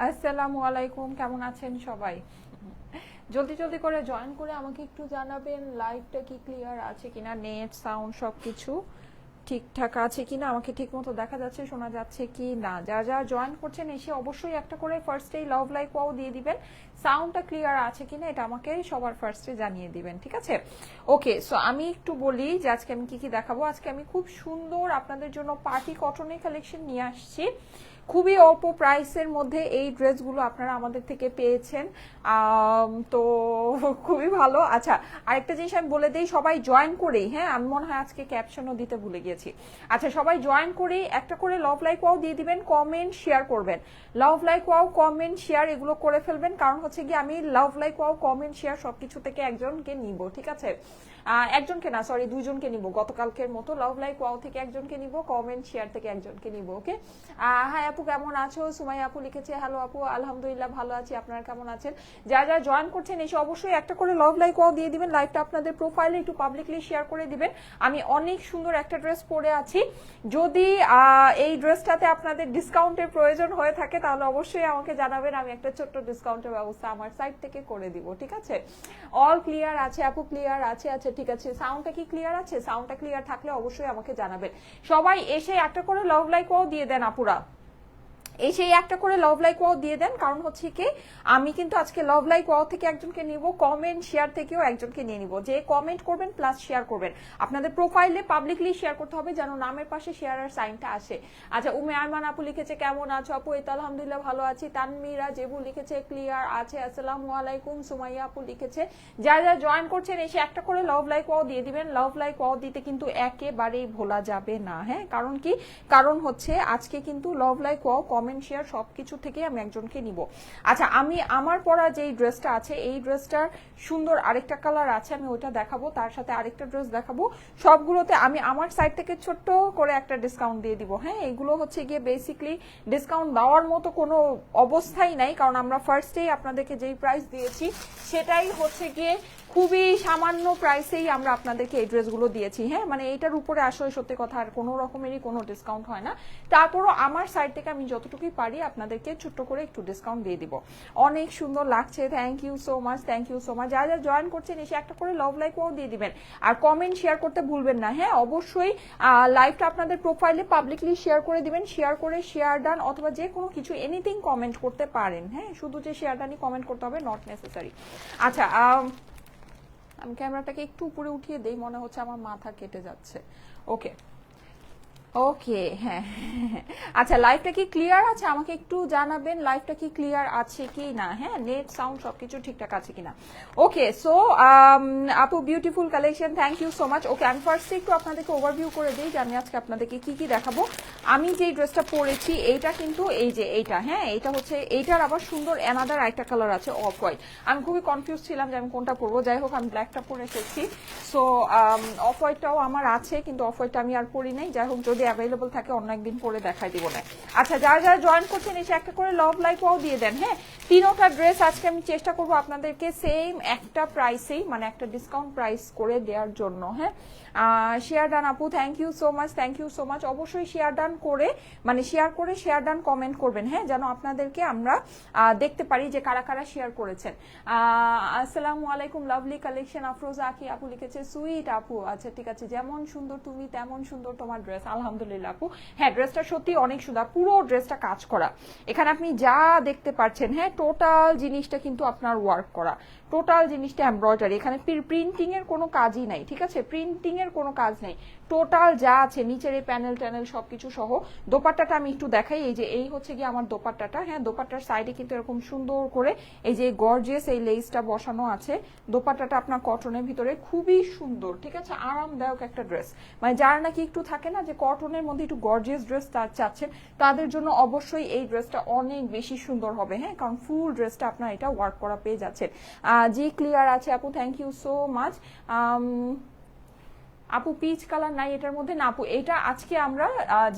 আসসালামু আলাইকুম কেমন আছেন সবাই? জলদি জলদি করে জয়েন করে আমাকে একটু জানাবেন লাইভটা কি ক্লিয়ার আছে কিনা নেট সাউন্ড সবকিছু ঠিকঠাক আছে কিনা, আমাকে ঠিকমতো দেখা যাচ্ছে, শোনা যাচ্ছে কি না যারা যারা জয়েন করছেন, এসে অবশ্যই একটা করে ফার্স্টেই লাভ লাইক ওয়াও দিয়ে দিবেন। সাউন্ডটা ক্লিয়ার আছে কিনা, এটা আমাকে সবার ফার্স্টে জানিয়ে দিবেন, ঠিক আছে? ওকে সো আমি একটু বলি যে আজকে আমি কি কি দেখাবো। আজকে আমি খুব সুন্দর আপনাদের জন্য পার্টি কটনের কালেকশন নিয়ে আসছি। খুবই অল্প প্রাইসের মধ্যে এই ড্রেসগুলো আপনারা আমাদের থেকে পেয়েছেন। তো খুবই ভালো। আচ্ছা আরেকটা জিনিস আমি বলে দিই, সবাই জয়েন করেই হ্যাঁ? আমি মনে হয় আজকে ক্যাপশনও দিতে ভুলে গিয়েছি। আচ্ছা সবাই জয়েন করেই একটা করে লভ লাইক ওয়াও দিয়ে দিবেন কমেন্ট শেয়ার করবেন। Love like wow comment share এগুলো করে ফেলবেন। কারণ হচ্ছে কি আমি love like wow comment share সবকিছু থেকে একজনকে নিব, ঠিক আছে? একজনকে না সরি দুজনকে নিব। গতকালকের মতো লাভ লাইক ওয়াও থেকে একজনকে নিব কমেন্ট শেয়ার থেকে একজনকে নিব ওকে হ্যাঁ কেমন আছো? সুমাই আপু লিখেছে হ্যালো আপু, আলহামদুলিল্লাহ ভালো আছি। আপনারা কেমন আছেন? যারা যারা জয়েন করছেন, এসে অবশ্যই একটা করে লাভ লাইক দিয়ে দিবেন। লাইভটা আপনাদের প্রোফাইলে একটু পাবলিকলি শেয়ার করে দিবেন। আমি অনেক সুন্দর একটা ড্রেস পরে আছি। যদি এই ড্রেসটাতে আপনাদের ডিসকাউন্টের প্রয়োজন হয়ে থাকে, তাহলে অবশ্যই আমাকে জানাবেন। আমি একটা ছোট্ট ডিসকাউন্টের ব্যবস্থা আমার সাইড থেকে করে দিব, ঠিক আছে? অল ক্লিয়ার আছে আপু ক্লিয়ার আছে? আচ্ছা ঠিক আছে। সাউন্ডটা কি ক্লিয়ার আছে? সাউন্ডটা ক্লিয়ার থাকলে অবশ্যই আমাকে জানাবেন। সবাই এসে একটা করে লাভ লাইক দিয়ে দেন আপুরা। এই সেই একটা করে লাভ লাইক ওয়াও দিয়ে দেন। কারণ হচ্ছে কি, আমি কিন্তু আজকে লাভ লাইক ওয়াও থেকে একজনকে নিব কমেন্ট শেয়ার থেকেও একজনকে নিয়ে নিব। যে কমেন্ট করবেন প্লাস শেয়ার করবেন। আপনাদের প্রোফাইলে পাবলিকলি শেয়ার করতে হবে যেন নামের পাশে শেয়ারের সাইনটা আসে। আচ্ছা উমে আরমান আপু লিখেছে, কেমন আছো আপু? এই আলহামদুলিল্লাহ ভালো আছি। তানমিরা জেবু লিখেছে ক্লিয়ার আছে। আসসালামু আলাইকুম। সুমাইয়া আপু লিখেছে, যারা যারা জয়েন করছেন, এসে একটা করে লাভ লাইক ওয়াও দিয়ে দিবেন। লাভ লাইক ওয়াও দিতে কিন্তু একেবারেই ভোলা যাবে না। হ্যাঁ কারণ কি? কারণ হচ্ছে আজকে কিন্তু love like wow comment share সবকিছু থেকে আমি একজনকে নিব। আচ্ছা আমি, আমার পরা যেই ড্রেসটা আছে, এই ড্রেসটার সুন্দর আরেকটা কালার আছে, আমি ওইটা দেখাবো, তার সাথে আরেকটা ড্রেস দেখাবো। সবগুলোতে আমি আমার সাইড থেকে ছোট্ট করে একটা ডিসকাউন্ট দিয়ে দিব হ্যাঁ? এগুলো হচ্ছে গিয়ে বেসিকলি ডিসকাউন্ট দেওয়ার মতো কোনো অবস্থাই নাই, কারণ আমরা ফার্স্টেই আপনাদেরকে যেই প্রাইস দিয়েছি, সেটাই হচ্ছে গিয়ে খুবই সামান্য প্রাইসেই আমরা আপনাদেরকে এই ড্রেসগুলো দিয়েছি। হ্যাঁ মানে এটার উপরে আসলে সত্যি কথা আর কোনো রকমেরই কোনো ডিসকাউন্ট হয় না। তারপরও আমার সাইড থেকে আমি যতটুকুই পারি আপনাদেরকে ছোট্ট করে একটু ডিসকাউন্ট দিয়ে দিব। অনেক সুন্দর লাগছে। Thank you so much thank you so much যারা যারা জয়েন করছেন, এসে একটা করে লাভ লাইক ও দিয়ে দিবেন। আর কমেন্ট শেয়ার করতে ভুলবেন না। হ্যাঁ অবশ্যই লাইভটা আপনাদের প্রোফাইলে পাবলিকলি শেয়ার করে দিবেন। শেয়ার করে শেয়ার ডান অথবা যে কোনো কিছু এনিথিং কমেন্ট করতে পারেন। হ্যাঁ শুধু যে শেয়ার ডানই কমেন্ট করতে হবে নট নেসেসারি আচ্ছা আম, ক্যামেরাটাকে একটু উপরে উঠিয়ে দেই মনে হচ্ছে আমার মাথা কেটে যাচ্ছে। ওকে ওকে হ্যাঁ। আচ্ছা লাইভটা কি ক্লিয়ার আছে? আমাকে একটু জানাবেন লাইভটা কি ক্লিয়ার আছে কি না? হ্যাঁ নেট সাউন্ড সবকিছু ঠিকঠাক আছে কিনা ওকে সো আপু beautiful collection thank you so much okay আমি ফার্স্টে একটু আপনাদেরকে ওভারভিউ করে দিই যে আমি আজকে আপনাদেরকে কি কি দেখাবো। আমি যে ড্রেসটা পরেছি, এইটা কিন্তু এই যে এইটা হ্যাঁ এইটা হচ্ছে, এইটার আবার সুন্দর অ্যানাদার একটা কালার আছে অফ হোয়াইট আমি খুবই কনফিউজ ছিলাম যে আমি কোনটা পরবো। যাই হোক, আমি ব্ল্যাকটা পরে এসেছি। সো অফ হোয়াইটটাও আমার আছে, কিন্তু অফ হোয়াইটটা আমি আর পরি নাই। যাই হোক, যদি অ্যাভেলেবল থাকে অন্য একদিন পরে দেখাই দিব না। আচ্ছা যারা যারা জয়েন করছেন, এসে একটা করে লভ লাইক ওয়াও দিয়ে দেন হ্যাঁ? তিনোটা ড্রেস আজকে আমি চেষ্টা করব আপনাদেরকে সেম একটা প্রাইসেই মানে একটা ডিসকাউন্ট প্রাইস করে দেওয়ার জন্য হ্যাঁ? শেয়ার ডান আপু thank you so much thank you so much অবশ্যই শেয়ার ডান করে মানে শেয়ার করে শেয়ার ডান কমেন্ট করবেন হ্যাঁ? যেন আপনাদেরকে আমরা দেখতে পারি যে কারা কারা শেয়ার করেছেন। আসসালামু আলাইকুম লাভলি কালেকশন আফরোজা আকি আপু লিখেছে সুইট আপু আচ্ছা ঠিক আছে, যেমন সুন্দর তুমি, তেমন সুন্দর তোমার ড্রেস আলহামদুলিল্লাহ। আপু। হ্যাঁ ড্রেসটা সত্যি অনেক সুন্দর। পুরো ড্রেসটা কাজ করা। এখানে আপনি যা দেখতে পাচ্ছেন হ্যাঁ টোটাল জিনিসটা কিন্তু আপনার ওয়ার্ক করা। টোটাল জিনিসটা এমব্রয়ডারি। এখানে প্রিন্টিং এর কোনো কাজই নাই ঠিক আছে? প্রিন্টিং এর কোনো কাজ নেই। টোটাল যা আছে নিচের এই প্যানেল ট্যানেল সবকিছু সহ দোপাট্টাটা আমি একটু দেখাই। এই যে এই হচ্ছে গিয়ে আমার দোপাট্টাটা। হ্যাঁ দোপাট্টার সাইডে কিন্তু এরকম সুন্দর করে এই যে গর্জিয়াস এই লেসটা বসানো আছে। দোপাট্টাটা আপনার কটনের ভিতরে খুবই সুন্দর ঠিক আছে? আরামদায়ক একটা ড্রেস মানে যারা নাকি একটু থাকে না যে কটনের মধ্যে একটু গর্জিয়াস ড্রেস চাচ্ছেন তাদের জন্য অবশ্যই এই ড্রেসটা অনেক বেশি সুন্দর হবে হ্যাঁ? কারণ ফুল ড্রেসটা আপনার এটা ওয়ার্ক করা পেয়ে যাচ্ছেন। আহ, জি ক্লিয়ার আছে আপু থ্যাংক ইউ সো মাচ আপু পিচ কালার নাই এটার মধ্যে? না আপু এটা আজকে আমরা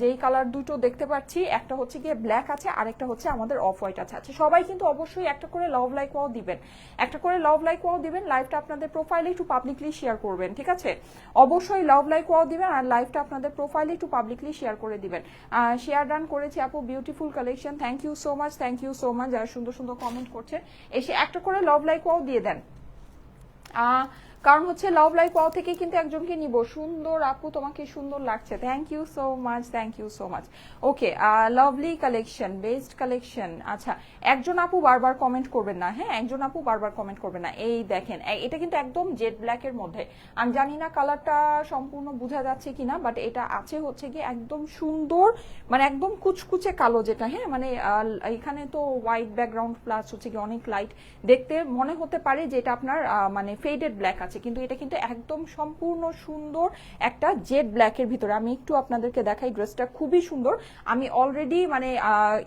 যেই কালার দুটো দেখতে পাচ্ছি একটা হচ্ছে গিয়ে ব্ল্যাক আছে আর একটা হচ্ছে আমাদের অফ হোয়াইট আছে। আচ্ছা সবাই কিন্তু অবশ্যই একটা করে লাভ লাইক ওয়াও দিবেন। একটা করে লাভ লাইক ওয়াও দিবেন লাইভটা আপনাদের প্রোফাইলে একটু পাবলিকলি শেয়ার করবেন ঠিক আছে? অবশ্যই লাভ লাইক ওয়াও দিবেন আর লাইভটা আপনাদের প্রোফাইলে একটু পাবলিকলি শেয়ার করে দিবেন। শেয়ার ডান করেছি আপু beautiful collection thank you so much thank you so much যারা সুন্দর সুন্দর কমেন্ট করছেন এসে একটা করে লাভ লাইক ওয়াও দিয়ে দেন। আহ, কারণ হচ্ছে লাভ লাইফ ওয়াও থেকে কিন্তু একজনকে নিব। সুন্দর আপু, তোমাকে সুন্দর লাগছে। Thank you so much thank you so much okay lovely collection best collection আচ্ছা একজন আপু বারবার কমেন্ট করবেন না হ্যাঁ? একজন আপু বারবার কমেন্ট করবেন না। এই দেখেন এটা কিন্তু একদম জেড ব্ল্যাকের মধ্যে। আমি জানি না কালারটা সম্পূর্ণ বোঝা যাচ্ছে কিনা বাট এটা আছে হচ্ছে কি একদম সুন্দর মানে একদম কুচকুচে কালো যেটা হ্যাঁ? মানে এখানে তো হোয়াইট ব্যাকগ্রাউন্ড প্লাস হচ্ছে কি অনেক লাইট দেখতে মনে হতে পারে যে এটা আপনার মানে ফেডেড ব্ল্যাক আছে। কিন্তু এটা কিন্তু একদম সম্পূর্ণ সুন্দর একটা জেড ব্ল্যাকের ভিতরে। আমি একটু আপনাদেরকে দেখাই ড্রেসটা খুবই সুন্দর। আমি অলরেডি মানে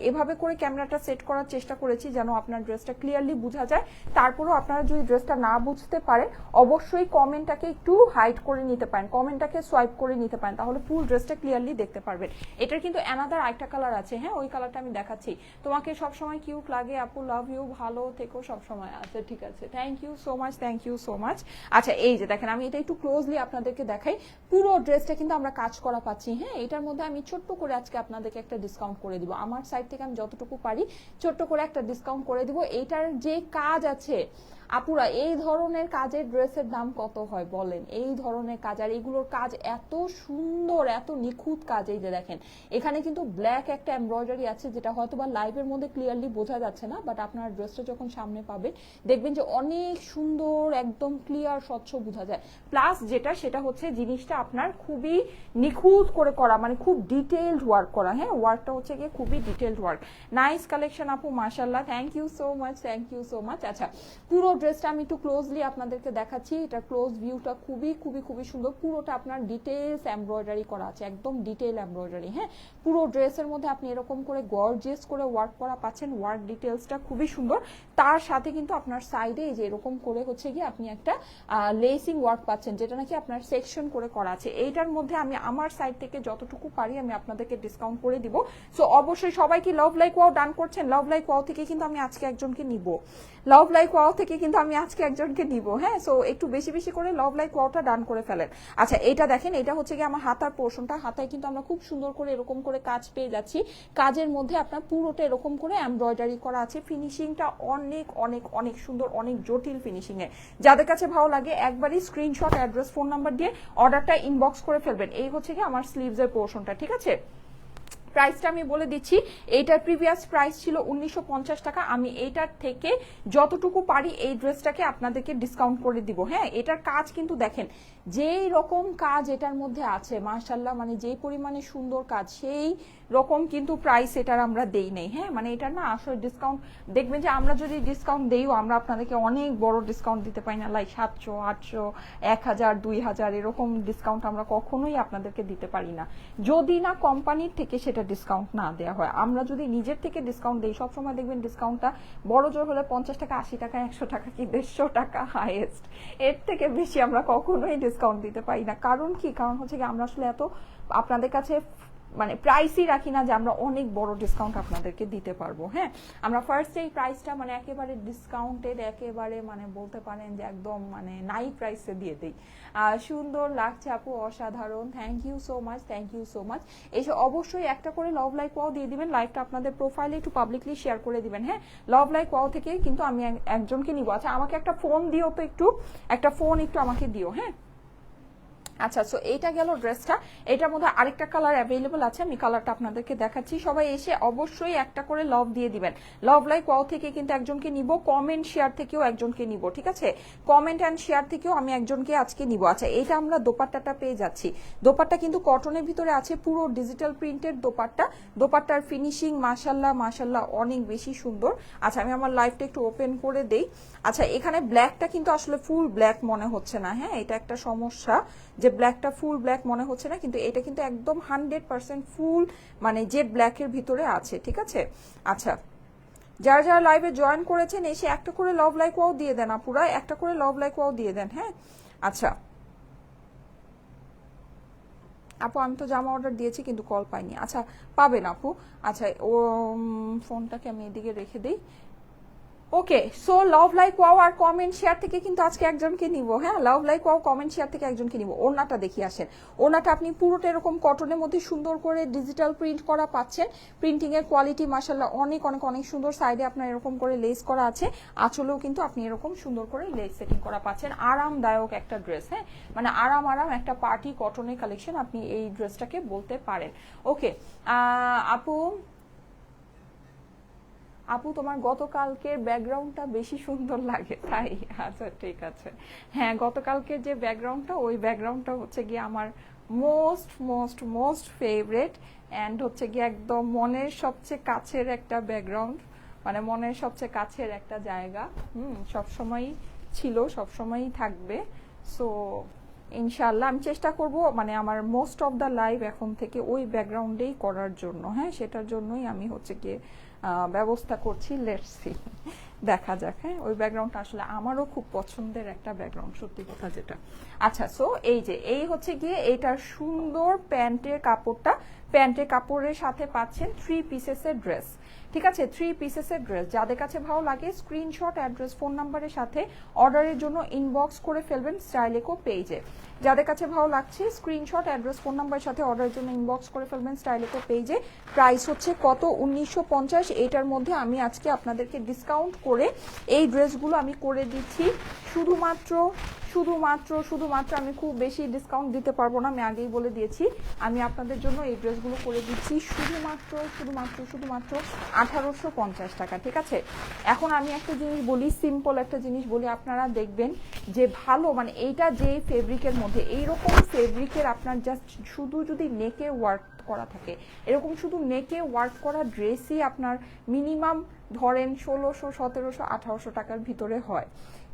এভাবে করে ক্যামেরাটা সেট করার চেষ্টা করেছি যেন আপনার ড্রেসটা ক্লিয়ারলি বোঝা যায়। তারপরেও আপনারা যদি ড্রেসটা না বুঝতে পারেন, অবশ্যই কমেন্টটাকে একটু হাইড করে নিতে পারেন কমেন্টটাকে সোয়াইপ করে নিতে পারেন, তাহলে ফুল ড্রেসটা ক্লিয়ারলি দেখতে পারবেন। এটার কিন্তু অ্যানাদার আরেকটা কালার আছে হ্যাঁ? ওই কালারটা আমি দেখাচ্ছি। তোমাকে সবসময় কিউট লাগে, আপু লাভ ইউ ভালো থেকো সবসময়। আচ্ছা ঠিক আছে। Thank you so much thank you so much আচ্ছা এই যে দেখেন, আমি এটা একটু ক্লোজলি আপনাদেরকে দেখাই। পুরো ড্রেসটা কিন্তু আমরা কাজ করা পাচ্ছি হ্যাঁ? এটার মধ্যে আমি ছোট্ট করে আজকে আপনাদেরকে একটা ডিসকাউন্ট করে দিব। আমার সাইড থেকে আমি যতটুকু পারি ছোট্ট করে একটা ডিসকাউন্ট করে দিব। এইটার যে কাজ আছে, আপুরা, এই ধরনের কাজের ড্রেসের দাম কত হয় বলেন? এই ধরনের কাজ, আর এগুলোর কাজ এত সুন্দর, এত নিখুঁত কাজ এই যে দেখেন। এখানে কিন্তু ব্ল্যাক একটা এমব্রয়ডারি আছে, যেটা হয়তো বা লাইভের মধ্যে ক্লিয়ারলি বোঝা যাচ্ছে না বাট আপনার ড্রেসটা যখন সামনে পাবেন, দেখবেন যে অনেক সুন্দর, একদম ক্লিয়ার স্বচ্ছ বোঝা যায়। প্লাস যেটা, সেটা হচ্ছে জিনিসটা আপনার খুবই নিখুঁত করে করা মানে খুব ডিটেলড ওয়ার্ক করা। হ্যাঁ ওয়ার্কটা হচ্ছে গিয়ে খুবই ডিটেলড ওয়ার্ক নাইস কালেকশন আপু মাশাল্লাহ thank you so much thank you so much আচ্ছা পুরো ড্রেসটা আমি একটু ক্লোজলি আপনাদেরকে দেখাচ্ছি। এটা ক্লোজ ভিউটা খুবই খুবই খুবই সুন্দর। পুরোটা আপনার ডিটেলস এমব্রয়ডারি করা আছে, একদম ডিটেল এমব্রয়ডারি হ্যাঁ পুরো ড্রেসের মধ্যে আপনি এরকম করে গর্জিয়াস করে ওয়ার্ক করা পাচ্ছেন। ওয়ার্ক ডিটেলসটা খুবই সুন্দর। তার সাথে কিন্তু আপনার সাইডে এই যে এরকম করে হচ্ছে গিয়ে আপনি একটা লেসিং ওয়ার্ক পাচ্ছেন, যেটা নাকি আপনার সেকশন করে করা আছে। এইটার মধ্যে আমি আমার সাইড থেকে যতটুকু পারি আমি আপনাদেরকে ডিসকাউন্ট করে দিব। সো অবশ্যই সবাই কি লাভ লাইক ওয়াও ডান করছেন। লাভ লাইক ওয়াও থেকে কিন্তু আমি আজকে একজনকে নিব। লাভ লাইক ওয়াও থেকে কিন্তু আমি আজকে একজনকে নিব হ্যাঁ? সো একটু বেশি বেশি করে লাভ লাইক ওয়াওটা ডান করে ফেলেন। আচ্ছা এটা দেখেন, এটা হচ্ছে কি আমার হাতার পোর্শনটা হাতায় কিন্তু আমরা খুব সুন্দর করে এরকম করে কাজ পেয়ে যাচ্ছি। কাজের মধ্যে আপনার পুরোটা এরকম করে এমব্রয়ডারি করা আছে। ফিনিশিংটা অনেক অনেক অনেক সুন্দর, অনেক জটিল ফিনিশিং এ যাদের কাছে ভালো লাগে একবারই স্ক্রিনশট অ্যাড্রেস ফোন নাম্বার দিয়ে অর্ডারটা ইনবক্স করে ফেলবেন। এই হচ্ছে কি আমার স্লিভস এর পোর্শনটা ঠিক আছে? প্রাইসটা আমি বলে দিচ্ছি, এইটার প্রিভিয়াস প্রাইস ছিল উনিশশো পঞ্চাশ টাকা। আমি এইটার থেকে যতটুকু পারি এই ড্রেসটাকে আপনাদেরকে ডিসকাউন্ট করে দিব। হ্যাঁ এটার কাজ কিন্তু দেখেন যেই রকম কাজ এটার মধ্যে আছে মার্শাল্লাহ মানে যেই পরিমাণে সুন্দর কাজ, সেই রকম কিন্তু প্রাইস এটার আমরা দেই নেই। হ্যাঁ মানে এটা না আসলে ডিসকাউন্ট দেখবেন যে আমরা যদি ডিসকাউন্ট দেইও, আমরা আপনাদেরকে অনেক বড় ডিসকাউন্ট দিতে পারি না লাইক সাতশো, আটশো, এক হাজার, দুই হাজার, এরকম ডিসকাউন্ট আমরা কখনোই আপনাদেরকে দিতে পারি না। যদি না কোম্পানির থেকে সেটা ডিসকাউন্ট না দেওয়া হয়। আমরা যদি নিজের থেকে ডিসকাউন্ট দিই, সবসময় দেখবেন ডিসকাউন্টটা বড় জোর হলে পঞ্চাশ টাকা, আশি টাকা, একশো টাকা কি দেড়শো টাকা হাইয়েস্ট এর থেকে বেশি আমরা কখনোই ডিসকাউন্ট দিতে পারি না। কারণ কি? কারণ হচ্ছে কি, আমরা আসলে এত আপনাদের কাছে মানে প্রাইসই রাখি না যে আমরা অনেক বড় ডিসকাউন্ট আপনাদেরকে দিতে পারব হ্যাঁ? আমরা ফার্স্ট এই প্রাইসটা মানে একেবারে ডিসকাউন্টেড একেবারে মানে বলতে পারেন যে একদম মানে নাই প্রাইসে দিয়ে দিই। সুন্দর লাগছে আপু, অসাধারণ। Thank you so much thank you so much এসে অবশ্যই একটা করে লভ লাইক ওয়াও দিয়ে দিবেন লাইকটা আপনাদের প্রোফাইলে একটু পাবলিকলি শেয়ার করে দিবেন হ্যাঁ? লভ লাইক ওয়াও থেকে কিন্তু আমি এক- একজনকে নিব। আচ্ছা আমাকে একটা ফোন দিও তো একটু। একটা ফোন একটু আমাকে দিও হ্যাঁ? আচ্ছা সো এইটা গেল ড্রেসটা। এটার মধ্যে আরেকটা কালার অ্যাভেলেবল আছে, আমি কালারটা আপনাদেরকে দেখাচ্ছি। সবাই এসে অবশ্যই একটা করে লভ দিয়ে দিবেন। লভ লাইক ওয়াও থেকে কিন্তু একজনকে নিব কমেন্ট শেয়ার থেকেও একজনকে নিব, ঠিক আছে? কমেন্ট অ্যান্ড শেয়ার থেকেও আমি একজনকে আজকে নিব। আচ্ছা এটা আমরা দোপাট্টাটা পেয়ে যাচ্ছি। দোপাট্টা কিন্তু কটনের ভিতরে আছে, পুরো ডিজিটাল প্রিন্টেড দোপাট্টা। দোপাট্টার ফিনিশিং মাশাল্লাহ মাশাল্লাহ অনেক বেশি সুন্দর। আচ্ছা আমি আমার লাইফটা একটু ওপেন করে দেই। আচ্ছা এখানে ব্ল্যাকটা কিন্তু আসলে ফুল ব্ল্যাক মনে হচ্ছে না হ্যাঁ? এটা একটা সমস্যা যে ব্ল্যাকটা ফুল ব্ল্যাক মনে হচ্ছে না, কিন্তু এটা কিন্তু একদম হান্ড্রেড পার্সেন্ট ফুল মানে জেড ব্ল্যাকের ভিতরে আছে, ঠিক আছে? আচ্ছা যারা যারা লাইভে জয়েন করেছেন, এসে একটা করে লভ লাইক ওয়াও দিয়ে দেন আপুরা, একটা করে লভ লাইক ওয়াও দিয়ে দেন হ্যাঁ? আচ্ছা আপু, আমি তো জামা অর্ডার দিয়েছি, কিন্তু কল পাইনি। আচ্ছা পাবেন আপু। আচ্ছা ও ফোনটাকে আমি এদিকে রেখে দিই। Okay so love like wow আর কমেন্ট শেয়ার থেকে কিন্তু আজকে একজনকে নিব হ্যাঁ? Love like wow comment share থেকে একজনকে নিব। ওনাটা দেখি আসেন। ওনাটা আপনি পুরোটা এরকম কটনের মধ্যে সুন্দর করে ডিজিটাল প্রিন্ট করা পাচ্ছেন। প্রিন্টিং এর কোয়ালিটি মাসাল্লাহ অনেক অনেক অনেক সুন্দর। সাইডে আপনার এরকম করে লেস করা আছে। আঁচলেও কিন্তু আপনি এরকম সুন্দর করে লেস সেটিং করা পাচ্ছেন। আরামদায়ক একটা ড্রেস হ্যাঁ? মানে আরাম আরাম একটা পার্টি কটনের কালেকশন আপনি এই ড্রেসটাকে বলতে পারেন। ওকে আপু আপু, তোমার গতকালকের ব্যাকগ্রাউন্ডটা বেশি সুন্দর লাগে। তাই আচ্ছা ঠিক আছে। হ্যাঁ গতকালকের যে ব্যাকগ্রাউন্ডটা, ওই ব্যাকগ্রাউন্ডটা হচ্ছে গিয়ে আমার most most most favourite and হচ্ছে গিয়ে একদম মনের সবচেয়ে কাছের একটা ব্যাকগ্রাউন্ড মানে মনের সবচেয়ে কাছের একটা জায়গা। হুম, সবসময়ই ছিল, সবসময়ই থাকবে। সো ইনশাল্লাহ আমি চেষ্টা করব মানে আমার মোস্ট অফ দ্য লাইভ এখন থেকে ওই ব্যাকগ্রাউন্ডেই করার জন্য। হ্যাঁ সেটার জন্যই আমি হচ্ছে গিয়ে ব্যবস্থা করছি লেটস সি দেখা যাক হ্যাঁ ওই ব্যাকগ্রাউন্ডটা আসলে আমারও খুব পছন্দের একটা ব্যাকগ্রাউন্ড সত্যি কথা যেটা। আচ্ছা সো এই যে, এই হচ্ছে গিয়ে এইটার সুন্দর প্যান্টের কাপড়টা। প্যান্টের কাপড়ের সাথে পাচ্ছেন থ্রি পিসেসের ড্রেস ঠিক আছে? থ্রি পিসেসের ড্রেস যাদের কাছে ভালো লাগে স্ক্রিনশট অ্যাড্রেস ফোন নাম্বারের সাথে অর্ডারের জন্য ইনবক্স করে ফেলবেন স্টাইলেকো পেজে যাদের কাছে ভালো লাগছে স্ক্রিনশট অ্যাড্রেস ফোন নাম্বারের সাথে অর্ডারের জন্য ইনবক্স করে ফেলবেন স্টাইলেকো পেজে প্রাইস হচ্ছে কত? উনিশশো এইটার মধ্যে আমি আজকে আপনাদেরকে ডিসকাউন্ট করে এই ড্রেসগুলো আমি করে দিচ্ছি। শুধুমাত্র শুধুমাত্র শুধুমাত্র আমি খুব বেশি ডিসকাউন্ট দিতে পারব না, আমি আগেই বলে দিয়েছি। আমি আপনাদের জন্য এই ড্রেসগুলো করে দিচ্ছি শুধুমাত্র শুধুমাত্র শুধুমাত্র আঠারোশো পঞ্চাশ টাকা, ঠিক আছে? এখন আমি একটা জিনিস বলি সিম্পল একটা জিনিস বলি, আপনারা দেখবেন যে ভালো মানে এইটা যে ফেব্রিকের মধ্যে, এইরকম ফেব্রিকের আপনার জাস্ট শুধু যদি নেকে ওয়ার্ক করা থাকে। এরকম শুধু নেকে ওয়ার্ক করা ড্রেসই আপনার মিনিমাম ধরেন ষোলোশো, সতেরোশো, আঠারোশো টাকার ভিতরে হয়।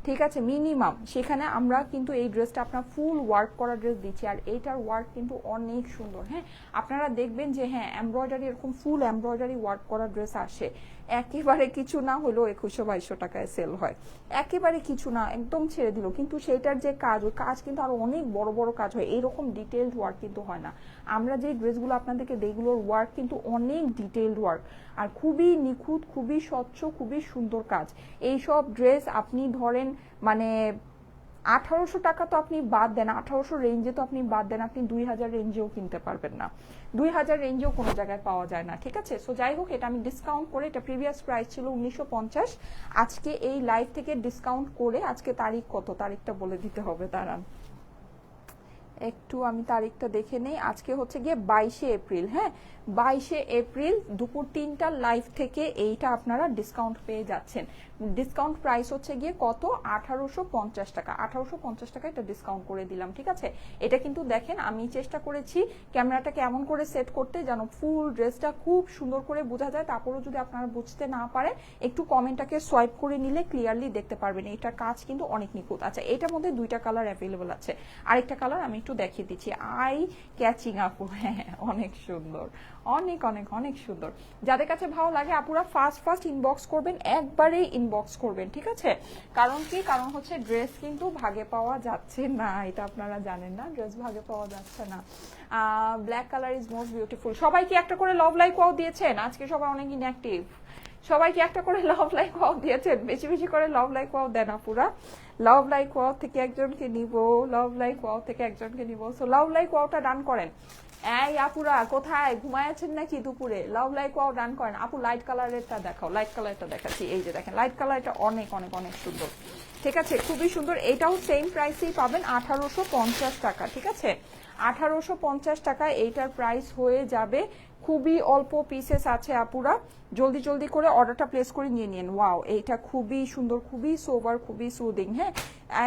ঠিক আছে? মিনিমাম সেখানে আমরা কিন্তু এই ড্রেসটা আপনার ফুল ওয়ার্ক করা ড্রেস দিচ্ছি। আর এইটার ওয়ার্ক কিন্তু অনেক সুন্দর হ্যাঁ? আপনারা দেখবেন যে হ্যাঁ এমব্রয়ডারি এরকম ফুল এমব্রয়ডারি ওয়ার্ক করা ড্রেস আসে। একেবারে কিছু না হলেও একুশশো বাইশশো টাকায় সেল হয়। একেবারে কিছু না, একদম ছেড়ে দিল। কিন্তু সেইটার যে কাজ, ওই কাজ কিন্তু আরও অনেক বড় বড় কাজ হয়। এইরকম ডিটেলড ওয়ার্ক কিন্তু হয় না। আমরা যে ড্রেসগুলো আপনাদেরকে দেইগুলোর ওয়ার্ক কিন্তু অনেক ডিটেলড ওয়ার্ক আর খুবই নিখুঁত, খুবই স্বচ্ছ, খুবই সুন্দর কাজ। এই সব ড্রেস আপনি ধরেন মানে আঠারোশো টাকা তো আপনি বাদ দেন, আঠারোশো রেঞ্জে তো আপনি বাদ দেন, আপনি দুই হাজার রেঞ্জেও কিনতে পারবেন না। দুই হাজার রেঞ্জেও কোনো জায়গায় পাওয়া যায় না, ঠিক আছে? সো যাই হোক, এটা আমি ডিসকাউন্ট করে, এটা প্রিভিয়াস প্রাইস ছিল উনিশশো পঞ্চাশ। আজকে এই লাইভ থেকে ডিসকাউন্ট করে আজকে তারিখ কত? তারিখটা বলে দিতে হবে, দাঁড়ান। একটু আমি তারিখটা দেখে নেই। আজকে হচ্ছে গিয়ে বাইশে এপ্রিল হ্যাঁ? বাইশে এপ্রিল দুপুর তিনটার লাইভ থেকে এইটা আপনারা ডিসকাউন্ট পেয়ে যাচ্ছেন। ডিসকাউন্ট প্রাইস হচ্ছে গিয়ে কত? আঠারোশো পঞ্চাশ টাকা। আঠারোশো পঞ্চাশ টাকা এটা ডিসকাউন্ট করে দিলাম, ঠিক আছে? এটা কিন্তু দেখেন, আমি চেষ্টা করেছি ক্যামেরাটাকে এমন করে সেট করতে যেন ফুল ড্রেসটা খুব সুন্দর করে বোঝা যায়। তারপরেও যদি আপনারা বুঝতে না পারেন, একটু কমেন্টটাকে সোয়াইপ করে নিলে ক্লিয়ারলি দেখতে পারবেন। এটার কাজ কিন্তু অনেক নিখুঁত। আচ্ছা এটার মধ্যে দুইটা কালার অ্যাভেলেবল আছে। আরেকটা কালার আমি একটু দেখিয়ে দিচ্ছি। আই ক্যাচিং আপু হ্যাঁ অনেক সুন্দর। অনেক অনেক অনেক সুন্দর। যাদের কাছে ভালো লাগে, আপুরা ফার্স্ট ফার্স্ট ইনবক্স করবেন, একবারেই ইনবক্স করবেন, ঠিক আছে? কারণ কি? কারণ হচ্ছে ড্রেস কিন্তু ভাগে পাওয়া যাচ্ছে না, এটা আপনারা জানেন না ড্রেস ভাগে পাওয়া যাচ্ছে না। Black colour is most beautiful সবাই কি একটা করে লভ লাইক ওয়াও দিয়েছেন? আজকে সবাই অনেক ইনঅ্যাক্টিভ সবাই কি একটা করে লাভ লাইক ওয়াও দিয়েছেন? বেশি বেশি করে লাভ লাইক ওয়াও দেন আপুরা। লাভ লাইক ওয়াও থেকে একজনকে নিব লাভ লাইক ওয়াও থেকে একজনকে নিব। সো লাভ লাইক ওয়াওটা ডান করেন। এই আপুরা, কোথায়? ঘুমায়াছেন নাকি দুপুরে? লাভ লাইক ওয়াও ডান করেন। আপু লাইট কালারেরটা দেখাও লাইট কালারটা দেখাচ্ছি। এই যে দেখেন লাইট কালারটা অনেক অনেক অনেক সুন্দর। ঠিক আছে? খুবই সুন্দর। এটাও সেম প্রাইসেই পাবেন আঠারোশো পঞ্চাশ টাকা, ঠিক আছে? আঠারোশো পঞ্চাশ টাকা এইটার প্রাইস হয়ে যাবে খুবই অল্প পিসেস আছে আপুরা। জলদি জলদি করে অর্ডারটা প্লেস করে নিয়ে নিন। ওয়াও এইটা খুবই সুন্দর, খুবই সোভার খুবই সুদিং হ্যাঁ?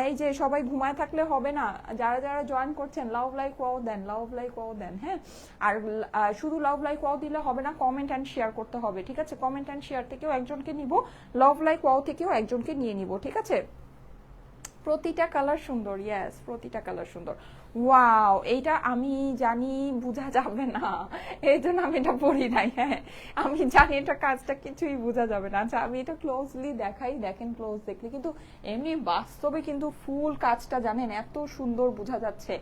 এই যে সবাই ঘুমায় থাকলে হবে না। যারা যারা জয়েন করছেন লাভ লাইক ওয়াও দেন লাভ লাইক ওয়াও দেন হ্যাঁ? আর শুধু লাভ লাইক ওয়াও দিলে হবে না কমেন্ট অ্যান্ড শেয়ার করতে হবে, ঠিক আছে? কমেন্ট অ্যান্ড শেয়ার থেকেও একজনকে নিব লাভ লাইক ওয়াও থেকেও একজনকে নিয়ে নিব, ঠিক আছে? প্রতিটা কালার সুন্দর ইয়েস প্রতিটা কালার সুন্দর। ওয়াও এইটা আমি জানি বোঝা যাবে না। এই জন্য আমি এটা পড়ি নাই হ্যাঁ। আমি জানি এটা কাজটা কিছুই বোঝা যাবে না। আচ্ছা আমি এটা ক্লোজলি দেখাই, দেখেন ক্লোজ দেখলে। কিন্তু এমনি বাস্তবে কিন্তু ফুল কাজটা জানেন, এত সুন্দর বোঝা যাচ্ছে।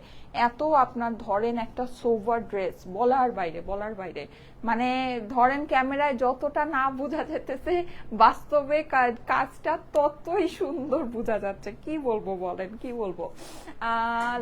এত আপনার ধরেন একটা সোভার ড্রেস বলার বাইরে বলার বাইরে। মানে ধরেন ক্যামেরায় যতটা না বোঝা যেতেছে বাস্তবে কাজটা ততই সুন্দর বোঝা যাচ্ছে। কি বলব বলেন, কি বলব?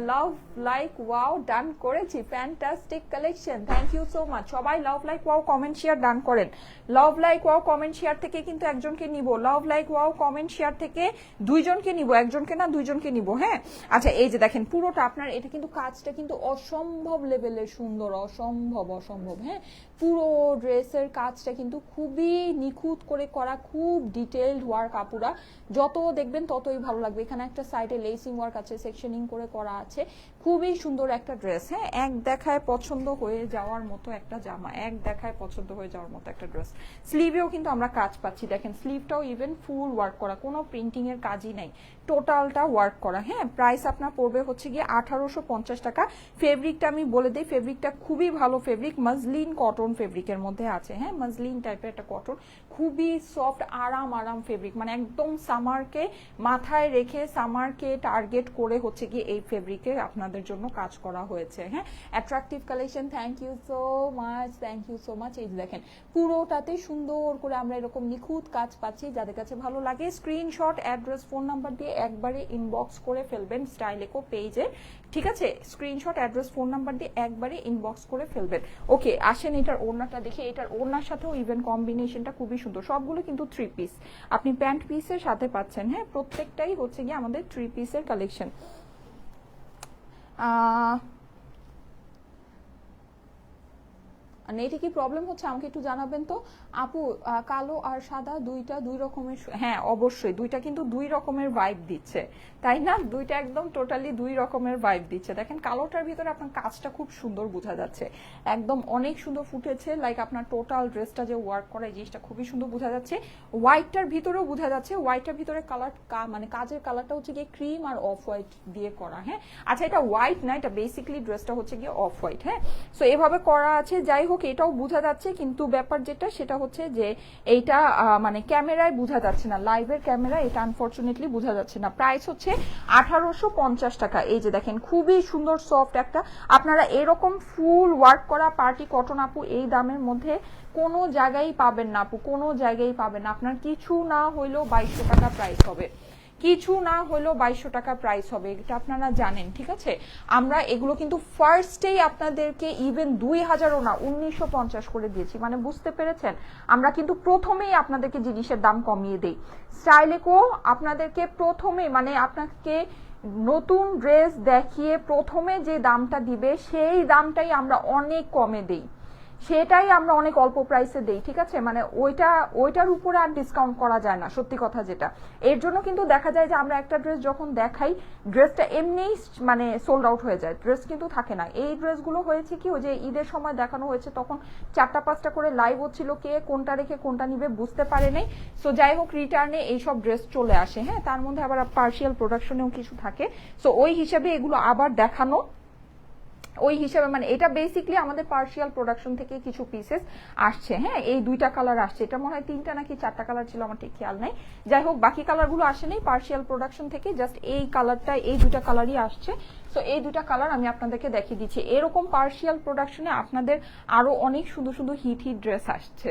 লাভ লাইক ওয়াও ডান করেছি। Fantastic collection thank you so much সবাই love like wow comment share done করেন। Love like wow comment share থেকে কিন্তু একজনকে নিব। Love like wow comment share থেকে দুইজনকে নিব। একজনকে না, দুইজনকে নিব হ্যাঁ? আচ্ছা এই যে দেখেন, পুরোটা আপনার, এটা কিন্তু কাজটা কিন্তু অসম্ভব লেভেলের সুন্দর, অসম্ভব অসম্ভব হ্যাঁ? পুরো ড্রেসের কাজটা কিন্তু খুবই নিখুঁত করে করা, খুব ডিটেলড ওয়ার্ক আপুরা। যত দেখবেন ততই ভালো লাগবে। এখানে একটা সাইডে লেসিং ওয়ার্ক আছে সেকশনিং করে করা আছে। খুবই সুন্দর একটা ড্রেস হ্যাঁ? এক দেখায় পছন্দ হয়ে যাওয়ার মতো একটা জামা, এক দেখায় পছন্দ হয়ে যাওয়ার মতো একটা ড্রেস স্লিভেও কিন্তু আমরা কাজ পাচ্ছি। দেখেন স্লিভটাও ইভেন ফুল ওয়ার্ক করা, কোনো প্রিন্টিং এর কাজই নাই। টোটালটা ওয়ার্ক করা। হ্যাঁ প্রাইস আপনার পড়বে হচ্ছে গিয়ে আঠারোশো পঞ্চাশ টাকা। ফেব্রিকটা আমি বলে দিই ফেব্রিকটা খুবই ভালো ফেব্রিক মজলিন কটন ফেব্রিকের মধ্যে আছে। হ্যাঁ মজলিন টাইপের একটা কটন খুবই সফট আরাম আরাম ফেব্রিক মানে একদম সামারকে মাথায় রেখে সামারকে টার্গেট করে হচ্ছে গিয়ে এই ফেব্রিকে আপনাদের জন্য কাজ করা হয়েছে। হ্যাঁ attractive collection thank you so much thank you so much এই দেখেন, পুরোটাতে সুন্দর করে আমরা এরকম নিখুঁত কাজ পাচ্ছি। যাদের কাছে ভালো লাগে স্ক্রিনশট অ্যাড্রেস ফোন নাম্বার দিয়ে একবারে ইনবক্স করে ফেলবেন স্টাইলেকো পেজে ঠিক আছে? স্ক্রিনশট অ্যাড্রেস ফোন নাম্বার দিয়ে একবারে ইনবক্স করে ফেলবেন। ওকে আসেন এটার ওড়নাটা দেখে। এটার ওড়নার সাথেও ইভেন কম্বিনেশনটা খুবই সুন্দর। সবগুলো কিন্তু থ্রি পিস আপনি প্যান্ট পিসের সাথে পাচ্ছেন হ্যাঁ? প্রত্যেকটাই হচ্ছে গিয়ে আমাদের থ্রি পিসের কালেকশন আহ নেটে কি প্রবলেম হচ্ছে আমাকে একটু জানাবেন তো? আপু কালো আর সাদা দুইটা দুই রকমের হ্যাঁ অবশ্যই। দুইটা কিন্তু দুই রকমের ভাইব দিচ্ছে। তাই না? দুইটা একদম টোটালি দুই রকমের ভাইব দিচ্ছে। দেখেন, কালোটার ভিতরে আপনার কাজটা খুব সুন্দর বোঝা যাচ্ছে। একদম অনেক সুন্দর ফুটেছে। লাইক আপনার টোটাল ড্রেসটা যে ওয়ার্ক করা, এই জিনিসটা খুবই সুন্দর বোঝা যাচ্ছে। হোয়াইটটার ভিতরেও বোঝা যাচ্ছে। হোয়াইটটার ভিতরে কালার মানে কাজের কালারটা হচ্ছে গিয়ে ক্রিম আর অফ হোয়াইট দিয়ে করা হ্যাঁ? আচ্ছা এটা হোয়াইট না? এটা বেসিক্যালি ড্রেসটা হচ্ছে গিয়ে অফ হোয়াইট হ্যাঁ? সো এভাবে করা আছে। যাই হোক এটাও বোঝা যাচ্ছে, কিন্তু ব্যাপার যেটা, সেটা হচ্ছে যে এইটা মানে ক্যামেরায় বোঝা যাচ্ছে না। লাইভের ক্যামেরা এটা আনফরচুনেটলি বোঝা যাচ্ছে না। প্রাইস হচ্ছে আঠারোশো পঞ্চাশ টাকা। এই যে দেখেন, খুবই সুন্দর সফট একটা। আপনারা এরকম ফুল ওয়ার্ক করা পার্টি কটন আপু, এই দামের মধ্যে কোনো জায়গায় পাবেন না আপু, কোনো জায়গায় পাবেন না। আপনার কিছু না হইলেও বাইশশো টাকা প্রাইস হবে। কিছু না হলেও বাইশশো টাকা প্রাইস হবে, এটা আপনারা জানেন, ঠিক আছে? আমরা এগুলো কিন্তু ফার্স্টেই আপনাদেরকে ইভেন দুই হাজারও না, উনিশশো পঞ্চাশ করে দিয়েছি। মানে বুঝতে পেরেছেন? আমরা কিন্তু প্রথমেই আপনাদেরকে জিনিসের দাম কমিয়ে দেই। স্টাইলেকো আপনাদেরকে প্রথমে মানে আপনাকে নতুন ড্রেস দেখিয়ে প্রথমে যে দামটা দিবে, সেই দামটাই আমরা অনেক কমে দেই। সেটাই আমরা অনেক অল্প প্রাইসে দেই, ঠিক আছে? মানে ওইটা, ওইটার উপরে আর ডিসকাউন্ট করা যায় না, সত্যি কথা যেটা। এর জন্য কিন্তু দেখা যায় যে আমরা একটা ড্রেস যখন দেখাই ড্রেসটা এমনিই মানে সোল্ড আউট হয়ে যায় ড্রেস কিন্তু থাকে না। এই ড্রেসগুলো হয়েছে কি, ওই যে ঈদের সময় দেখানো হয়েছে, তখন চারটা, পাঁচটা করে লাইভ হচ্ছিল কে কোনটা রেখে কোনটা নিবে বুঝতে পারে নাই। সো যাই হোক রিটার্নে এইসব ড্রেস চলে আসে হ্যাঁ? তার মধ্যে আবার পার্সিয়াল প্রোডাকশনেও কিছু থাকে। সো ওই হিসাবে এগুলো আবার দেখানো ওই হিসাবে মানে এটা বেসিকলি আমাদের পার্সিয়াল প্রোডাকশন থেকে কিছু পিসেস আসছে। হ্যাঁ এই দুইটা কালার আসছে। এটা মনে হয় তিনটা নাকি চারটা কালার ছিল, আমার ঠিক খেয়াল নাই। যাই হোক, বাকি কালারগুলো আসেনি পার্সিয়াল প্রোডাকশন থেকে জাস্ট এই কালারটা এই দুইটা কালারই আসছে। তো এই দুইটা কালার আমি আপনাদেরকে দেখিয়ে দিচ্ছি। এরকম পার্সিয়াল প্রোডাকশনে আপনাদের আরও অনেক সুন্দর সুন্দর হিট হিট ড্রেস আসছে।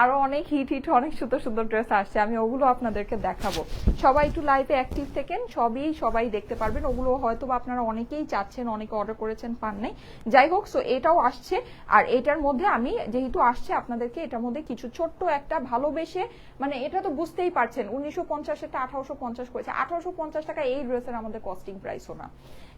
আরও অনেক হিট হিট অনেক সুন্দর সুন্দর ড্রেস আসছে। আমি ওগুলো আপনাদেরকে দেখাবো। সবাই একটু লাইভে অ্যাক্টিভ থেকেন। সবই সবাই দেখতে পারবেন। ওগুলো হয়তো আপনারা অনেকেই চাচ্ছেন, অনেকে অর্ডার করেছেন, পান নাই। যাই হোক সো এটাও আসছে। আর এটার মধ্যে আমি যেহেতু আসছে, আপনাদেরকে এটার মধ্যে কিছু ছোট্ট একটা ভালোবেসে মানে এটা তো বুঝতেই পারছেন, উনিশশো পঞ্চাশ একটা আঠারোশো পঞ্চাশ করেছে। আঠারোশো পঞ্চাশ টাকা এই ড্রেসের আমাদের কস্টিং প্রাইসও না।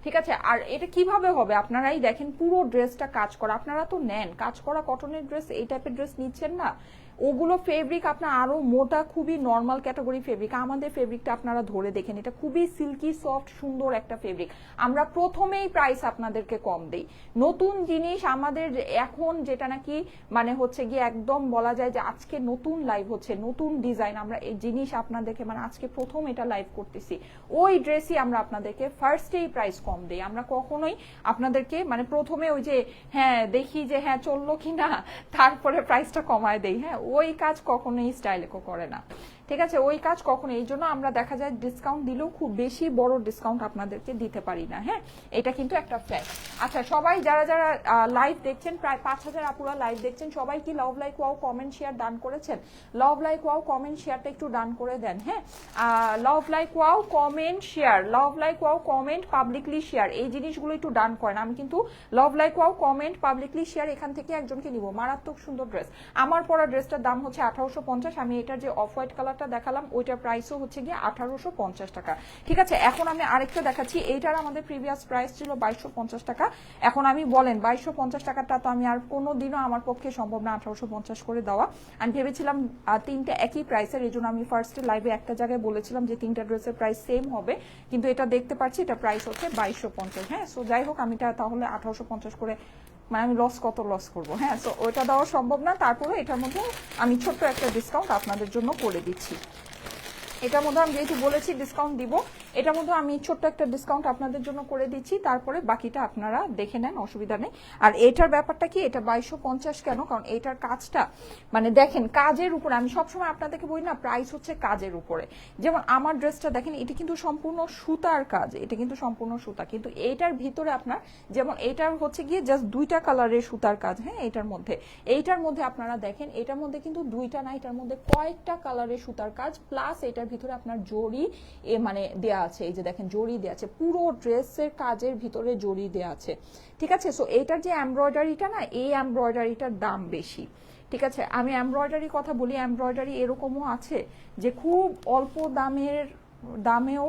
ঠিক আছে? আর এটা কীভাবে হবে? আপনারাই দেখেন পুরো ড্রেসটা কাজ করা। আপনারা তো নেন। কাজ করা কটনের ড্রেস এই টাইপের ড্রেস নিচ্ছেন না। ওগুলো ফেব্রিক আপনার আরও মোটা, খুবই নর্মাল ক্যাটাগরি ফেব্রিক আমাদের ফেব্রিকটা আপনারা ধরে দেখেন, এটা খুবই সিল্কি সফট সুন্দর একটা ফেব্রিক আমরা প্রথমেই প্রাইস আপনাদেরকে কম দেই। নতুন জিনিস আমাদের এখন যেটা নাকি মানে হচ্ছে গিয়ে একদম বলা যায় যে আজকে নতুন লাইভ হচ্ছে, নতুন ডিজাইন আমরা এই জিনিস আপনাদেরকে মানে আজকে প্রথম এটা লাইভ করতেছি। ওই ড্রেসই আমরা আপনাদেরকে ফার্স্টেই প্রাইস কম দেই। আমরা কখনোই আপনাদেরকে মানে প্রথমে ওই যে হ্যাঁ দেখি যে হ্যাঁ চলল কি না তারপরে প্রাইসটা কমায় দেই। হ্যাঁ ওই কাজ কখনোই স্টাইলেকো করে না। ঠিক আছে, ওই কাজ কখনো, এই জন্য আমরা দেখা যায় ডিসকাউন্ট দিলেও খুব বেশি বড় ডিসকাউন্ট আপনাদেরকে দিতে পারি না হ্যাঁ? এটা কিন্তু একটা ফ্যাক্ট আচ্ছা সবাই যারা যারা লাইভ দেখছেন, প্রায় পাঁচ হাজার আপুরা লাইভ দেখছেন, সবাই কি love like wow comment share done করেছেন? লাভ লাইক ওয়াও কমেন্ট শেয়ারটা একটু ডান করে দেন হ্যাঁ? Love like wow comment share love like wow comment publicly share এই জিনিসগুলো একটু ডান করেন। আমি কিন্তু love like wow comment publicly share এখান থেকে একজনকে নিব। মারাত্মক সুন্দর ড্রেস আমার পরা ড্রেসটার দাম হচ্ছে আঠারোশো পঞ্চাশ। আমি এটার যে অফ হোয়াইট কালারটা দেখালাম, ওইটার প্রাইসও হচ্ছে গিয়ে আঠারোশো পঞ্চাশ টাকা। ঠিক আছে, এখন আমি আরেকটা দেখাচ্ছি, এইটার আমাদের প্রিভিয়াস প্রাইস ছিল বাইশশো টাকা। এখন আমি বলেন, বাইশশো পঞ্চাশ টাকাটা তো আমি আর কোনো দিনও আমার পক্ষে সম্ভব না আঠারোশো পঞ্চাশ করে দেওয়া। আমি ভেবেছিলাম তিনটে একই প্রাইসের এই জন্য আমি ফার্স্টে লাইভে একটা জায়গায় বলেছিলাম যে তিনটা ড্রেসের প্রাইস সেম হবে, কিন্তু এটা দেখতে পাচ্ছি, এটা প্রাইস হচ্ছে বাইশশো পঞ্চাশ। হ্যাঁ সো যাই হোক, আমি তাহলে আঠারোশো পঞ্চাশ করে মানে আমি লস কত লস করব? হ্যাঁ তো ওইটা দেওয়া সম্ভব না। তারপরে এটার মধ্যে আমি ছোট্ট একটা ডিসকাউন্ট আপনাদের জন্য করে দিচ্ছি। এটার মধ্যে আমি যেহেতু বলেছি ডিসকাউন্ট দিব, এটার মধ্যে আমি ছোট্ট একটা ডিসকাউন্ট আপনাদের জন্য করে দিচ্ছি, তারপরে বাকিটা আপনারা দেখে নেন, অসুবিধা নেই। আর এটার ব্যাপারটা কি, এটা বাইশশো পঞ্চাশ কেন? কারণ এটার কাজটা মানে দেখেন, কাজের উপরে, আমি সবসময় আপনাদেরকে বলি না প্রাইস হচ্ছে কাজের উপরে। যেমন আমার ড্রেসটা দেখেন, এটা কিন্তু সম্পূর্ণ সুতার কাজ, এটা কিন্তু সম্পূর্ণ সুতা। কিন্তু এইটার ভিতরে আপনার, যেমন এটার হচ্ছে গিয়ে জাস্ট দুইটা কালারের সুতার কাজ হ্যাঁ এটার মধ্যে। এইটার মধ্যে আপনারা দেখেন, এটার মধ্যে কিন্তু দুইটা না, এটার মধ্যে কয়েকটা কালারের সুতার কাজ প্লাস এটার ভিতরে আপনার জড়ি, এ মানে দেয়া আছে, এই যে দেখেন জড়ি দেয়া আছে, পুরো ড্রেসের কাজের ভিতরে জড়ি দেয়া আছে, ঠিক আছে? সো এটার যে এমব্রয়ডারিটা না, এই এমব্রয়ডারিটার দাম বেশি, ঠিক আছে? আমি এমব্রয়ডারি কথা বলি এমব্রয়ডারি এরকমও আছে যে খুব অল্প দামের দামেও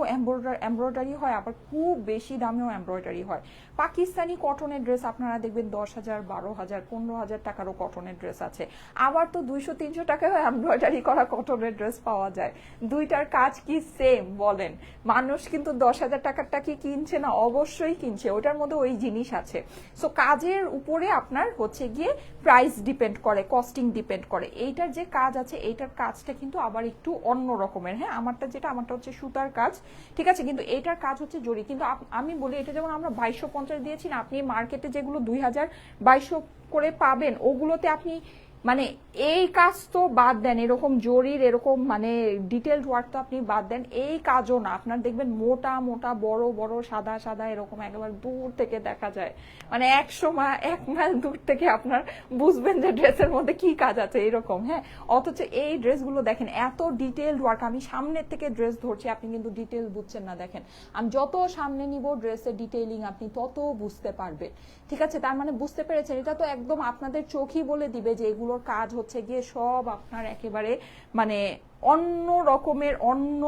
এমব্রয়ডারি হয়, আবার খুব বেশি দামেও এমব্রয়ডারি হয়। পাকিস্তানি কটনের ড্রেস আপনারা দেখবেন দশ হাজার, বারো হাজার, পনেরো হাজার টাকারও কটনের ড্রেস আছে। আবার তো দুইশো, তিনশো টাকায়ও এমব্রয়ডারি করা কটনের ড্রেস পাওয়া যায়। দুইটার কাজ কি সেম বলেন? মানুষ কিন্তু দশ হাজার টাকারটা কি কিনছে না? অবশ্যই কিনছে। ওটার মধ্যে ওই জিনিস আছে। সো কাজের উপরে আপনার হচ্ছে গিয়ে প্রাইস ডিপেন্ড করে কস্টিং ডিপেন্ড করে। এইটার যে কাজ আছে, এইটার কাজটা কিন্তু আবার একটু অন্য রকমের। হ্যাঁ আমারটা যেটা, আমারটা হচ্ছে সুতার কাজ। ঠিক আছে, কিন্তু এটার কাজ হচ্ছে জরি। কিন্তু আমি বলি, এটা যেমন আমরা বাইশশো পঞ্চাশ দিয়েছি না, আপনি মার্কেটে যেগুলো দুই হাজার বাইশশো করে পাবেন, ওগুলোতে আপনি মানে এই কাজ তো বাদ দেন, এরকম জরির, এরকম মানে ডিটেলড ওয়ার্ক তো আপনি বাদ দেন, এই কাজও না। আপনার দেখবেন মোটা মোটা, বড় বড়, সাদা সাদা, এরকম একেবারে দূর থেকে দেখা যায়। মানে এক সময়, এক মাইল দূর থেকে আপনার বুঝবেন যে ড্রেসের মধ্যে কি কাজ আছে, এরকম হ্যাঁ? অথচ এই ড্রেসগুলো দেখেন, এত ডিটেলড ওয়ার্ক আমি সামনের থেকে ড্রেস ধরছি, আপনি কিন্তু ডিটেল বুঝছেন না, দেখেন। আমি যত সামনে নিব ড্রেসের ডিটেইলিং আপনি তত বুঝতে পারবেন। ঠিক আছে? তার মানে বুঝতে পেরেছেন, এটা তো একদম আপনাদের চোখই বলে দিবে যে এগুলোর কাজ হচ্ছে গিয়ে সব আপনার একেবারে মানে অন্য রকমের, অন্য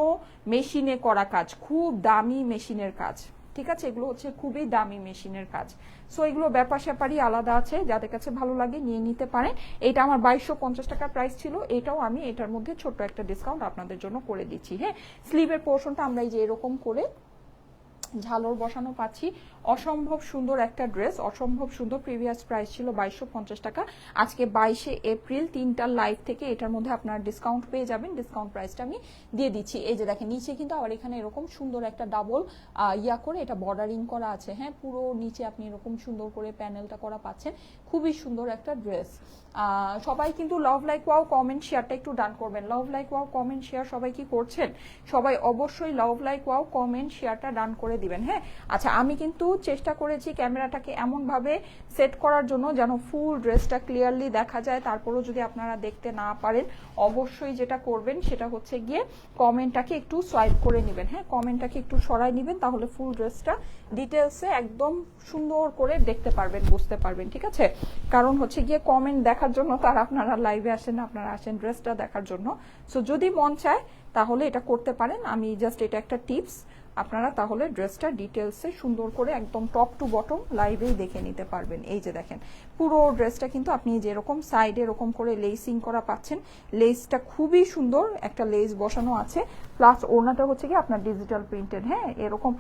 মেশিনে করা কাজ, খুব দামি মেশিনের কাজ। ঠিক আছে? এগুলো হচ্ছে খুবই দামি মেশিনের কাজ। সো এগুলো ব্যাপার স্যাপারই আলাদা আছে। যাদের কাছে ভালো লাগে নিয়ে নিতে পারেন। এটা আমার বাইশশো পঞ্চাশ টাকা প্রাইস ছিল। এটাও আমি এটার মধ্যে ছোট্ট একটা ডিসকাউন্ট আপনাদের জন্য করে দিচ্ছি। হ্যাঁ? স্লিভের পোর্শনটা আমরা এই যে এরকম করে ঝালর বসানো পাচ্ছি। অসম্ভব সুন্দর একটা ড্রেস, অসম্ভব সুন্দর প্রিভিয়াস প্রাইস ছিল বাইশশো পঞ্চাশ টাকা। আজকে বাইশে এপ্রিল তিনটার লাইভ থেকে এটার মধ্যে আপনার ডিসকাউন্ট পেয়ে যাবেন। ডিসকাউন্ট প্রাইসটা আমি দিয়ে দিচ্ছি। এই যে দেখেন, নিচে কিন্তু আবার এখানে এরকম সুন্দর একটা ডাবল ইয়া করে এটা বর্ডারিং করা আছে। হ্যাঁ পুরো নিচে আপনি এরকম সুন্দর করে প্যানেলটা করা পাচ্ছেন। খুবই সুন্দর একটা ড্রেস সবাই কিন্তু লাভ লাইক ওয়াও কমেন্ট শেয়ারটা একটু ডান করবেন। Love like wow comment share সবাই কি করছেন? সবাই অবশ্যই লাভ লাইক ওয়াও কমেন্ট শেয়ারটা ডান করে দিবেন হ্যাঁ? আচ্ছা আমি কিন্তু চেষ্টা করেছি ক্যামেরাটাকে এমনভাবে সেট করার জন্য যেন ফুল ড্রেসটা ক্লিয়ারলি দেখা যায়। তারপরেও যদি আপনারা দেখতে না পারেন, অবশ্যই যেটা করবেন সেটা হচ্ছে গিয়ে কমেন্টটাকে একটু সোয়াইপ করে নেবেন হ্যাঁ? কমেন্টটাকে একটু সরাই নেবেন, তাহলে ফুল ড্রেসটা ডিটেলসে একদম সুন্দর করে দেখতে পারবেন, বুঝতে পারবেন, ঠিক আছে? কারণ হচ্ছে গিয়ে কমেন্ট দেখার জন্য তার আপনারা লাইভে আসেন, আপনারা আসেন ড্রেসটা দেখার জন্য। সো যদি মন চায়, তাহলে এটা করতে পারেন। আমি জাস্ট এটা একটা টিপস আপনারা তাহলে ড্রেসটা ডিটেলসে সুন্দর করে একদম টপ টু বটম লাইভেই দেখে নিতে পারবেন। এই যে দেখেন, পুরো ড্রেসটা কিন্তু আপনি যেরকম সাইডে এরকম করে লেসিং করা পাচ্ছেন লেসটা খুবই সুন্দর একটা লেস বসানো আছে। প্লাস ওড়নাটা হচ্ছে কি আপনার ডিজিটাল প্রিন্টেড হ্যাঁ? এরকম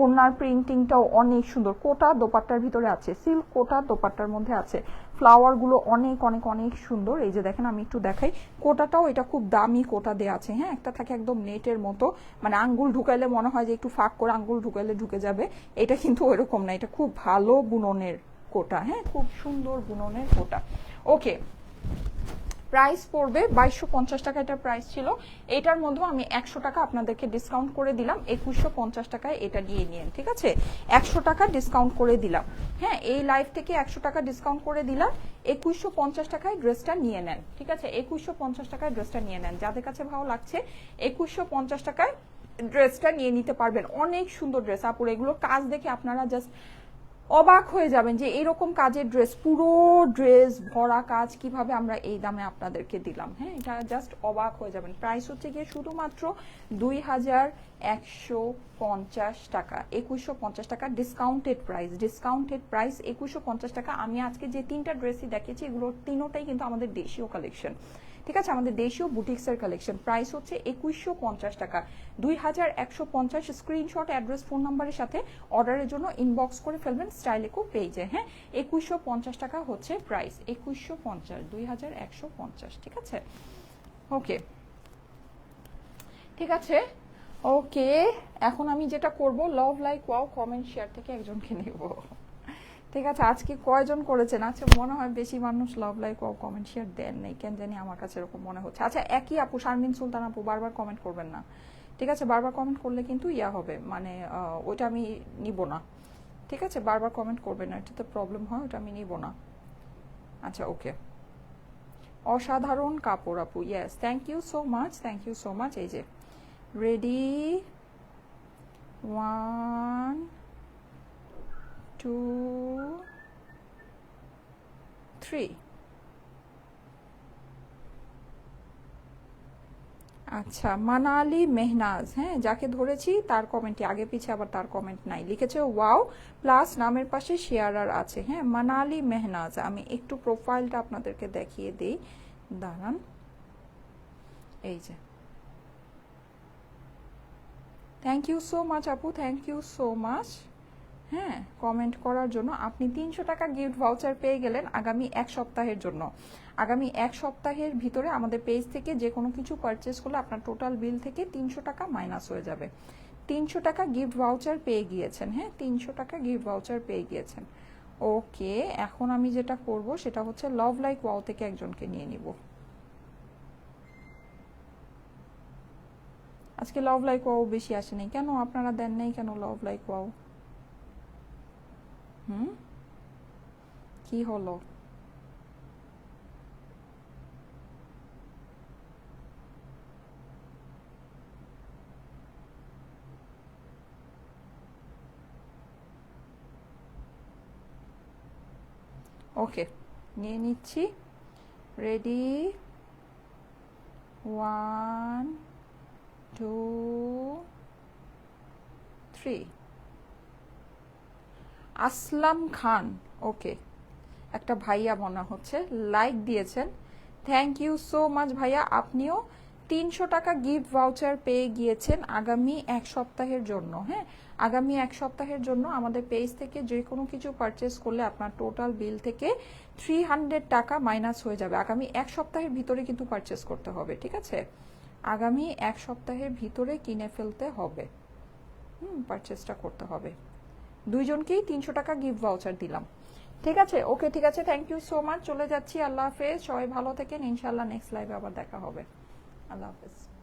ওড়নার প্রিন্টিংটাও অনেক সুন্দর। কোটা দোপাট্টার ভিতরে আছে সিল্ক কোটা দোপাট্টার মধ্যে আছে। ফ্লাওয়ারগুলো অনেক অনেক অনেক সুন্দর। এই যে দেখেন, আমি একটু দেখাই। কোটাটাও এটা খুব দামি কোটা দেওয়া আছে হ্যাঁ? একটা থাকে একদম নেটের মতো। মানে আঙ্গুল ঢুকাইলে মনে হয় যে একটু ফাঁক করে আঙ্গুল ঢুকাইলে ঢুকে যাবে। এটা কিন্তু ওইরকম না, এটা খুব ভালো বুননের কোটা হ্যাঁ? খুব সুন্দর বুননের কোটা। ওকে প্রাইস পড়বে বাইশশো পঞ্চাশ টাকা এটা প্রাইস ছিল। এটার মধ্যেও আমি একশো টাকা আপনাদেরকে ডিসকাউন্ট করে দিলাম, একুশশো পঞ্চাশ টাকায় এটা নিয়ে নিন ঠিক আছে? একশো টাকা ডিসকাউন্ট করে দিলাম। হ্যাঁ এই লাইভ থেকে একশো টাকা ডিসকাউন্ট করে দিলাম, একুশশো পঞ্চাশ টাকায় ড্রেসটা নিয়ে নেন, ঠিক আছে? একুশশো পঞ্চাশ টাকায় ড্রেসটা নিয়ে নেন। যাদের কাছে ভালো লাগছে, একুশশো পঞ্চাশ টাকায় ড্রেসটা নিয়ে নিতে পারবেন। অনেক সুন্দর ড্রেস আপুর এগুলো কাজ দেখে আপনারা জাস্ট অবাক হয়ে যাবেন যে এরকম কাজের ড্রেস পুরো ড্রেস ভরা কাজ কীভাবে আমরা এই দামে আপনাদেরকে দিলাম। হ্যাঁ এটা জাস্ট অবাক হয়ে যাবেন। প্রাইস হচ্ছে গিয়ে শুধুমাত্র দুই হাজার একশো পঞ্চাশ টাকা, একুশশো পঞ্চাশ টাকা ডিসকাউন্টেড প্রাইস ডিসকাউন্টেড প্রাইস একুশশো পঞ্চাশ টাকা। আমি আজকে যে তিনটা ড্রেসই দেখিয়েছি, এগুলোর তিনোটাই কিন্তু আমাদের দেশীয় কালেকশন ঠিক আছে? আমাদের দেশীয় বুটিক্সের কালেকশন প্রাইস হচ্ছে একুশশো পঞ্চাশ টাকা। দুই হাজার একশো পঞ্চাশ স্ক্রিনশট অ্যাড্রেস ফোন নাম্বারের সাথে অর্ডারের জন্য ইনবক্স করে ফেলবেন স্টাইল স্টাইলেকো পেজে। হ্যাঁ? একুশশো পঞ্চাশ টাকা হচ্ছে প্রাইস একুশশো পঞ্চাশ, দুই হাজার একশো পঞ্চাশ, ঠিক আছে? ওকে ঠিক আছে? ওকে এখন আমি যেটা করব love like wow comment share থেকে একজনকে নেব। ঠিক আছে, আজকে কয়জন করেছেন? আচ্ছা মনে হয় বেশি মানুষ love like wow comment share দেন নেই, কেন জানি আমার কাছে এরকম মনে হচ্ছে। আচ্ছা একই আপু, শারমিন, সুলতান আপু, বারবার কমেন্ট করবেন না। ঠিক আছে, বারবার কমেন্ট করলে কিন্তু ইয়া হবে মানে ওইটা আমি নিব না। ঠিক আছে, বারবার কমেন্ট করবেন না, এটাতে প্রবলেম হয় ওটা আমি নিব না। আচ্ছা ওকে অসাধারণ কাপড় আপু yes thank you so much thank you so much এই যে রেডি ওয়ান টু থ্রি আচ্ছা মানালি মেহনাজ হ্যাঁ যাকে ধরেছি, তার কমেন্টে আগে পিছে আবার তার কমেন্ট নাই। লিখেছে ওয়াও প্লাস নামের পাশে শেয়ারার আছে। হ্যাঁ মানালি মেহনাজ, আমি একটু প্রোফাইলটা আপনাদেরকে দেখিয়ে দিই। দাঁড়ান। এই যে। থ্যাংক ইউ সো মাচ আপু থ্যাংক ইউ সো মাচ হ্যাঁ কমেন্ট করার জন্য আপনি তিনশো টাকা গিফট ভাউচার পেয়ে গেলেন আগামী এক সপ্তাহের জন্য। আগামী এক সপ্তাহের ভিতরে আমাদের পেজ থেকে যে কোনো কিছু পারচেস করলে আপনার টোটাল বিল থেকে তিনশো টাকা মাইনাস হয়ে যাবে। তিনশো টাকা গিফট ভাউচার পেয়ে গিয়েছেন হ্যাঁ তিনশো টাকা গিফট ভাউচার পেয়ে গিয়েছেন। ওকে এখন আমি যেটা করব সেটা হচ্ছে লাভ লাইক ওয়াও থেকে একজনকে নিয়ে নিব। আজকে লাভ লাইক ওয়াও বেশি আসেনি। কেন আপনারা দেন নাই কেন লাভ লাইক ওয়াও হুম কি হলো ওকে নিয়ে নিচ্ছি ready one two three Aslam Khan. Okay. একটা ভাইয়া মনে হচ্ছে। লাইক দিয়েছেন। থ্যাংক ইউ সো মাচ ভাইয়া। আপনিও তিনশো টাকা গিফট ভাউচার পেয়ে গিয়েছেন আগামী এক সপ্তাহের জন্য হ্যাঁ? আগামী এক সপ্তাহের জন্য আমাদের পেজ থেকে যে কোনো কিছু পারচেস করলে আপনার টোটাল বিল থেকে থ্রি হান্ড্রেড টাকা মাইনাস হয়ে যাবে। আগামী এক সপ্তাহের ভিতরে কিন্তু পারচেস করতে হবে, ঠিক আছে? আগামী এক সপ্তাহের ভিতরে কিনে ফেলতে হবে। হুম পারচেসটা করতে হবে। দুইজনকেই তিনশো টাকা গিফট ভাউচার দিলাম। ঠিক আছে? ওকে ঠিক আছে। থ্যাংক ইউ সো মাচ চলে যাচ্ছি। আল্লাহ হাফেজ। সবাই ভালো থেকেন। ইনশাল্লাহ নেক্সট লাইভে আবার দেখা হবে। আল্লাহ হাফেজ।